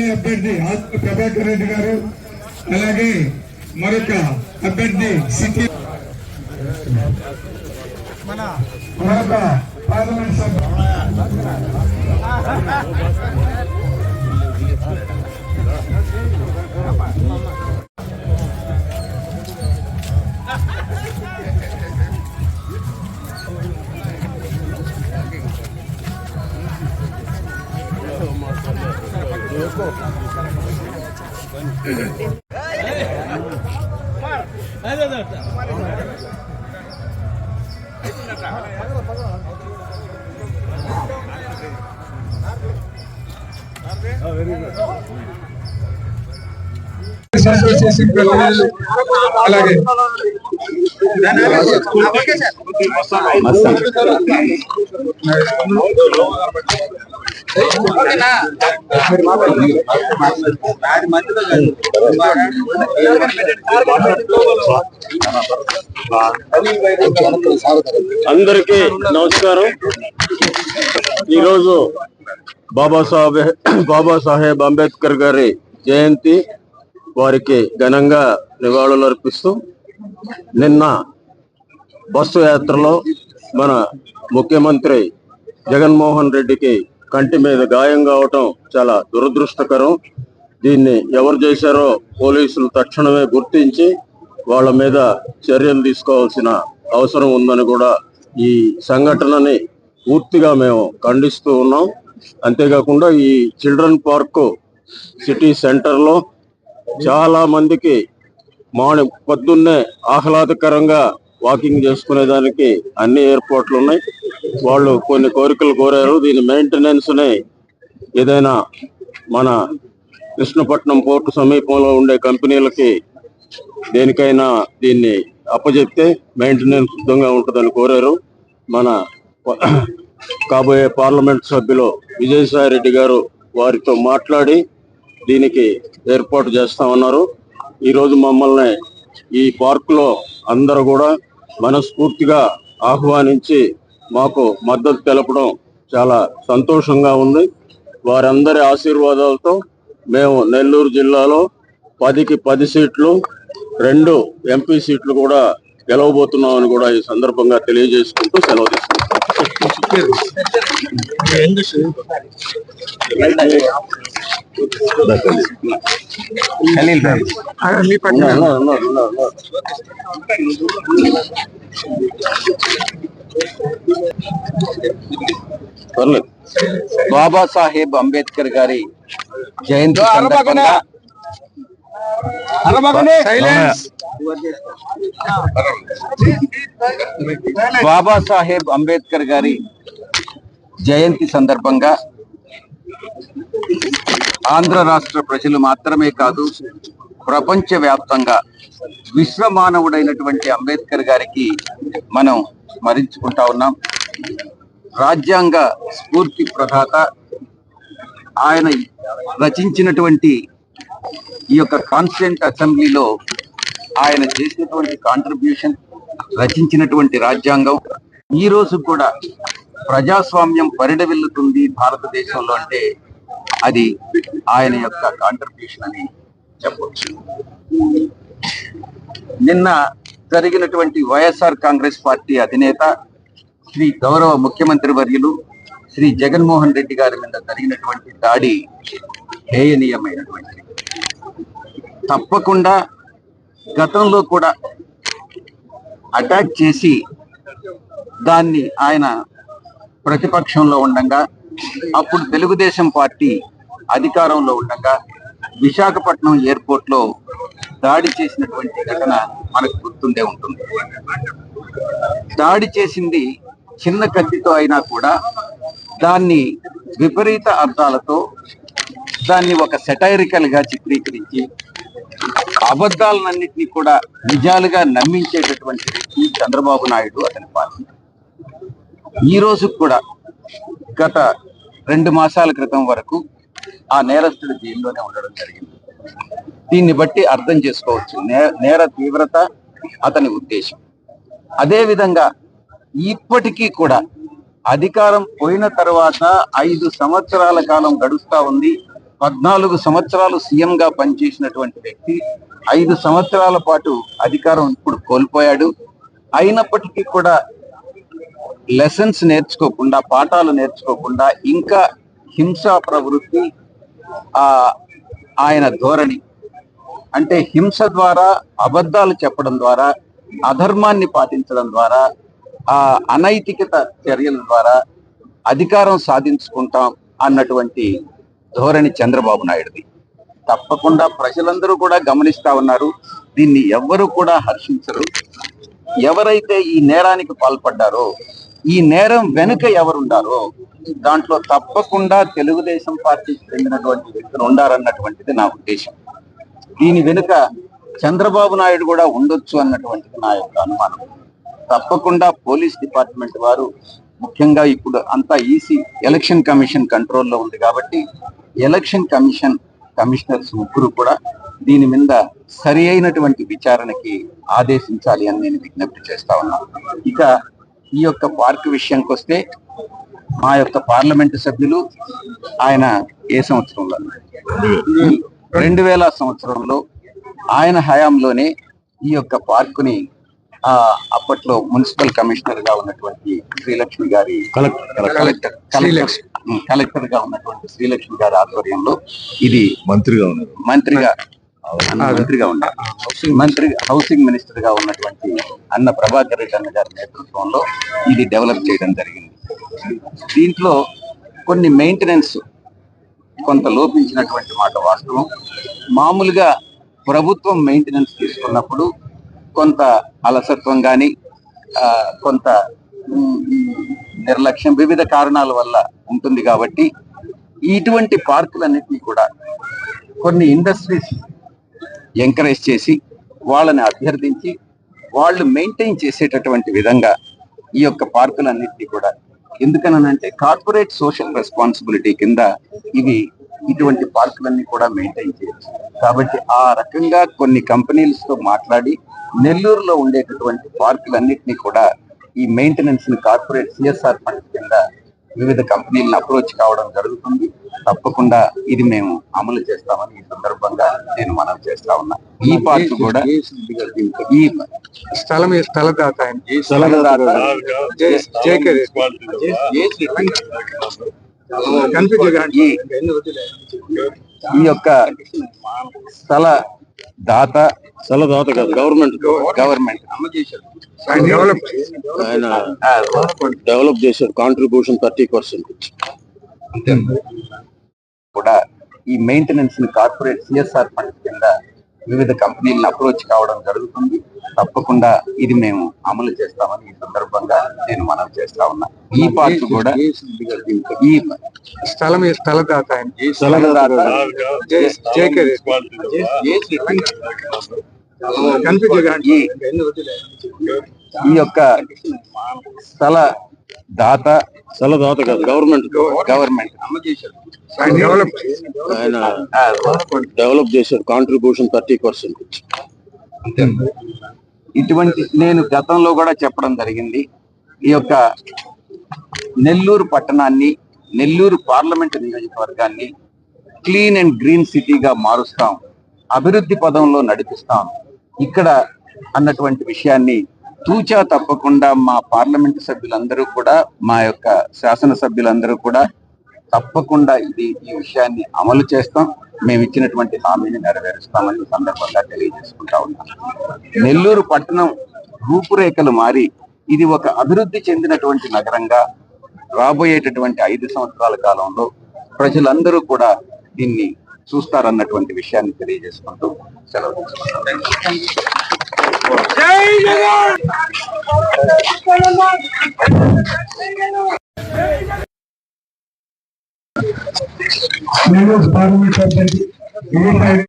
MLA అభ్యర్థి ఆత్మ ప్రభాకర్ రెడ్డి గారు అలాగే మరొక అభ్యర్థి సిటీ మరొక పార్లమెంట్ సభ్యులు México. A a ver, a ver. Association ప్రతినిధులు అలాగే అందరికీ నమస్కారం. ఈరోజు బాబాసాహెబ్ బాబాసాహెబ్ అంబేద్కర్ గారి జయంతి. వారికి ఘనంగా నివాళులు అర్పిస్తూ నిన్న బస్సు యాత్రలో మన ముఖ్యమంత్రి జగన్మోహన్ రెడ్డికి కంటి మీద గాయం కావటం చాలా దురదృష్టకరం. దీన్ని ఎవరు చేశారో పోలీసులు తక్షణమే గుర్తించి వాళ్ళ మీద చర్యలు తీసుకోవాల్సిన అవసరం ఉందని కూడా ఈ సంఘటనని పూర్తిగా మేము ఖండిస్తూ ఉన్నాం. అంతేకాకుండా ఈ చిల్డ్రన్ పార్క్ సిటీ సెంటర్లో చాలా మందికి మార్నింగ్ పొద్దున్నే ఆహ్లాదకరంగా వాకింగ్ చేసుకునేదానికి అన్ని ఏర్పాట్లు ఉన్నాయి. వాళ్ళు కొన్ని కోరికలు కోరారు. దీని మెయింటెనెన్స్ని ఏదైనా మన కృష్ణపట్నం పోర్టు సమీపంలో ఉండే కంపెనీలకి దేనికైనా దీన్ని అప్పజెప్తే మెయింటెనెన్స్ శుద్ధంగా ఉంటుందని కోరారు. మన కాబోయే పార్లమెంట్ సభ్యులు విజయసాయి రెడ్డి గారు వారితో మాట్లాడి దీనికి ఏర్పాటు చేస్తా ఉన్నారు. ఈరోజు మమ్మల్ని ఈ పార్కులో అందరూ కూడా మనస్ఫూర్తిగా ఆహ్వానించి మాకు మద్దతు తెలపడం చాలా సంతోషంగా ఉంది. వారందరి ఆశీర్వాదాలతో మేము నెల్లూరు జిల్లాలో పదికి పది సీట్లు రెండు ఎంపీ సీట్లు కూడా గెలవబోతున్నామని కూడా ఈ సందర్భంగా తెలియజేసుకుంటూ సెలవు తీసుకుంటాం ఉన్నారు, ఉన్నారు, ఉన్నారు, ఉన్నారు. పర్లేదు బాబాసాహెబ్ అంబేద్కర్ గారి జయంతి సందర్భంగా బాబాసాహెబ్ అంబేద్కర్ గారి జయంతి సందర్భంగా ఆంధ్ర రాష్ట్ర ప్రజలు మాత్రమే కాదు ప్రపంచ వ్యాప్తంగా విశ్వమానవుడైనటువంటి అంబేద్కర్ గారికి మనం స్మరించుకుంటా ఉన్నాం. రాజ్యాంగ స్ఫూర్తి ప్రదాత ఆయన రచించినటువంటి ఈ యొక్క కాన్స్టిట్యూంట్ అసెంబ్లీలో ఆయన చేసినటువంటి కాంట్రిబ్యూషన్ రచించినటువంటి రాజ్యాంగం ఈ రోజు కూడా ప్రజాస్వామ్యం పరిడవిల్లుతుంది భారతదేశంలో అంటే అది ఆయన యొక్క కాంట్రిబ్యూషన్ అని చెప్పవచ్చు నిన్న జరిగినటువంటి వైఎస్ఆర్ కాంగ్రెస్ పార్టీ అధినేత శ్రీ గౌరవ ముఖ్యమంత్రి వర్యులు శ్రీ జగన్మోహన్ రెడ్డి గారి మీద జరిగినటువంటి దాడి హేయనీయమైనటువంటి తప్పకుండా గతంలో కూడా అటాక్ చేసి దాన్ని ఆయన ప్రతిపక్షంలో ఉండగా అప్పుడు తెలుగుదేశం పార్టీ అధికారంలో ఉండగా విశాఖపట్నం ఎయిర్పోర్ట్లో దాడి చేసినటువంటి ఘటన మనకు గుర్తుండే ఉంటుంది. దాడి చేసింది చిన్న కత్తితో అయినా కూడా దాన్ని విపరీత అర్థాలతో దాన్ని ఒక సెటైరికల్గా చిత్రీకరించి అబద్ధాలన్నింటినీ కూడా నిజాలుగా నమ్మించేటటువంటి వ్యక్తి చంద్రబాబు నాయుడు అతని పార్టీ. ఈ రోజు కూడా గత రెండు మాసాల క్రితం వరకు ఆ నేరస్తుడు జైల్లోనే ఉండడం జరిగింది. దీన్ని బట్టి అర్థం చేసుకోవచ్చు నే- నేర తీవ్రత అతని ఉద్దేశం. అదేవిధంగా ఇప్పటికీ కూడా అధికారం పోయిన తర్వాత ఐదు సంవత్సరాల కాలం గడుస్తా ఉంది. పద్నాలుగు సంవత్సరాలు సీఎం గా పనిచేసినటువంటి వ్యక్తి ఐదు సంవత్సరాల పాటు అధికారం ఇప్పుడు కోల్పోయాడు. అయినప్పటికీ కూడా లెసన్స్ నేర్చుకోకుండా పాఠాలు నేర్చుకోకుండా ఇంకా హింసా ప్రవృత్తి ఆ ఆయన ధోరణి అంటే హింస ద్వారా అబద్ధాలు చెప్పడం ద్వారా అధర్మాన్ని పాటించడం ద్వారా ఆ అనైతికత చర్యల ద్వారా అధికారం సాధించుకుంటాం అన్నటువంటి ధోరణి చంద్రబాబు నాయుడుది. తప్పకుండా ప్రజలందరూ కూడా గమనిస్తా ఉన్నారు. దీన్ని ఎవ్వరూ కూడా హర్షించరు. ఎవరైతే ఈ నేరానికి పాల్పడ్డారో ఈ నేరం వెనుక ఎవరుండారో దాంట్లో తప్పకుండా తెలుగుదేశం పార్టీకి చెందినటువంటి వ్యక్తులు ఉండారన్నటువంటిది నా ఉద్దేశం. దీని వెనుక చంద్రబాబు నాయుడు కూడా ఉండొచ్చు అన్నటువంటిది నా యొక్క అనుమానం. తప్పకుండా పోలీస్ డిపార్ట్మెంట్ వారు ముఖ్యంగా ఇప్పుడు అంతా ఈసీ ఎలక్షన్ కమిషన్ కంట్రోల్లో ఉంది కాబట్టి ఎలక్షన్ కమిషన్ కమిషనర్స్ ముగ్గురు కూడా దీని మీద సరి అయినటువంటి విచారణకి ఆదేశించాలి అని నేను విజ్ఞప్తి చేస్తా ఉన్నాను ఇక ఈ యొక్క పార్క్ విషయానికి వస్తే మా యొక్క పార్లమెంటు సభ్యులు ఆయన ఏ సంవత్సరంలో? రెండు వేల సంవత్సరంలో ఆయన హయాంలోనే ఈ యొక్క పార్కుని ఆ అప్పట్లో మున్సిపల్ కమిషనర్గా ఉన్నటువంటి శ్రీలక్ష్మి గారి కలెక్టర్ కలెక్టర్గా ఉన్నటువంటి శ్రీలక్ష్మి గారి ఆధ్వర్యంలో ఇది మంత్రిగా ఉన్నారు మంత్రిగా మంత్రిగా ఉన్నారు మంత్రి హౌసింగ్ మినిస్టర్గా ఉన్నటువంటి అన్న ప్రభాకర్ రెడ్డి అన్న గారి నేతృత్వంలో ఇది డెవలప్ చేయడం జరిగింది. దీంట్లో కొన్ని మెయింటెనెన్స్ కొంత లోపించినటువంటి మాట వాస్తవం. మామూలుగా ప్రభుత్వం మెయింటెనెన్స్ తీసుకున్నప్పుడు కొంత అలసత్వం కానీ కొంత నిర్లక్ష్యం వివిధ కారణాల వల్ల ఉంటుంది కాబట్టి ఇటువంటి పార్కులన్నింటినీ కూడా కొన్ని ఇండస్ట్రీస్ ఎంకరేజ్ చేసి వాళ్ళని అభ్యర్థించి వాళ్ళు మెయింటైన్ చేసేటటువంటి విధంగా ఈ యొక్క పార్కులన్నింటినీ కూడా ఎందుకనంటే కార్పొరేట్ సోషల్ రెస్పాన్సిబిలిటీ కింద ఇవి ఇటువంటి పార్కులన్నీ కూడా మెయింటైన్ చేయొచ్చు. కాబట్టి ఆ రకంగా కొన్ని కంపెనీలతో మాట్లాడి నెల్లూరులో ఉండేటటువంటి పార్కులన్నింటినీ కూడా ఈ మెయింటెనెన్స్ని కార్పొరేట్ సిఎస్ఆర్ ఫండ్ కింద వివిధ కంపెనీలను అప్రోచ్ కావడం జరుగుతుంది. తప్పకుండా ఇది మేము అమలు చేస్తామని ఈ సందర్భంగా నేను మనం చేస్తా ఉన్నా. ఈ పార్క్ కూడా ఈ స్థలం స్థలదాత ఈ యొక్క స్థల దాత స్థలదాత కాదు గవర్నమెంట్. గవర్నమెంట్. ఆయన డెవలప్ చేశారు కాంట్రిబ్యూషన్ థర్టీ పర్సెంట్ కూడా ఈ మెయింటెనెన్స్ని కార్పొరేట్ సిఎస్ఆర్ ఫండ్ కింద వివిధ కంపెనీలను అప్రోచ్ కావడం జరుగుతుంది. తప్పకుండా ఇది మేము అమలు చేస్తామని ఈ సందర్భంగా నేను మనం చేస్తా ఉన్నా. ఈ పార్క్ కూడా ఈ స్థలం స్థలదాత. ఈ యొక్క స్థల దాత స్థలదాత కాదు గవర్నమెంట్ గవర్నమెంట్. ఆయన డెవలప్ చేశారు కాంట్రిబ్యూషన్ థర్టీ పర్సెంట్ ఇటువంటి నేను గతంలో కూడా చెప్పడం జరిగింది. ఈ యొక్క నెల్లూరు పట్టణాన్ని నెల్లూరు పార్లమెంట్ నియోజకవర్గాన్ని క్లీన్ అండ్ గ్రీన్ సిటీగా మారుస్తాం. అభివృద్ధి పదంలో నడిపిస్తాం. ఇక్కడ అన్నటువంటి విషయాన్ని తూచా తప్పకుండా మా పార్లమెంటు సభ్యులందరూ కూడా మా యొక్క శాసన సభ్యులందరూ కూడా తప్పకుండా ఇది ఈ విషయాన్ని అమలు చేస్తాం. మేము ఇచ్చినటువంటి హామీని నెరవేరుస్తామని సందర్భంగా తెలియజేసుకుంటా ఉన్నాం. నెల్లూరు పట్టణం రూపురేఖలు మారి ఇది ఒక అభివృద్ధి చెందినటువంటి నగరంగా రాబోయేటటువంటి ఐదు సంవత్సరాల కాలంలో ప్రజలందరూ కూడా దీన్ని చూస్తారన్నటువంటి విషయాన్ని తెలియజేసుకుంటూ సెలవు తీసుకుంటాం నేను పార్లమెంట్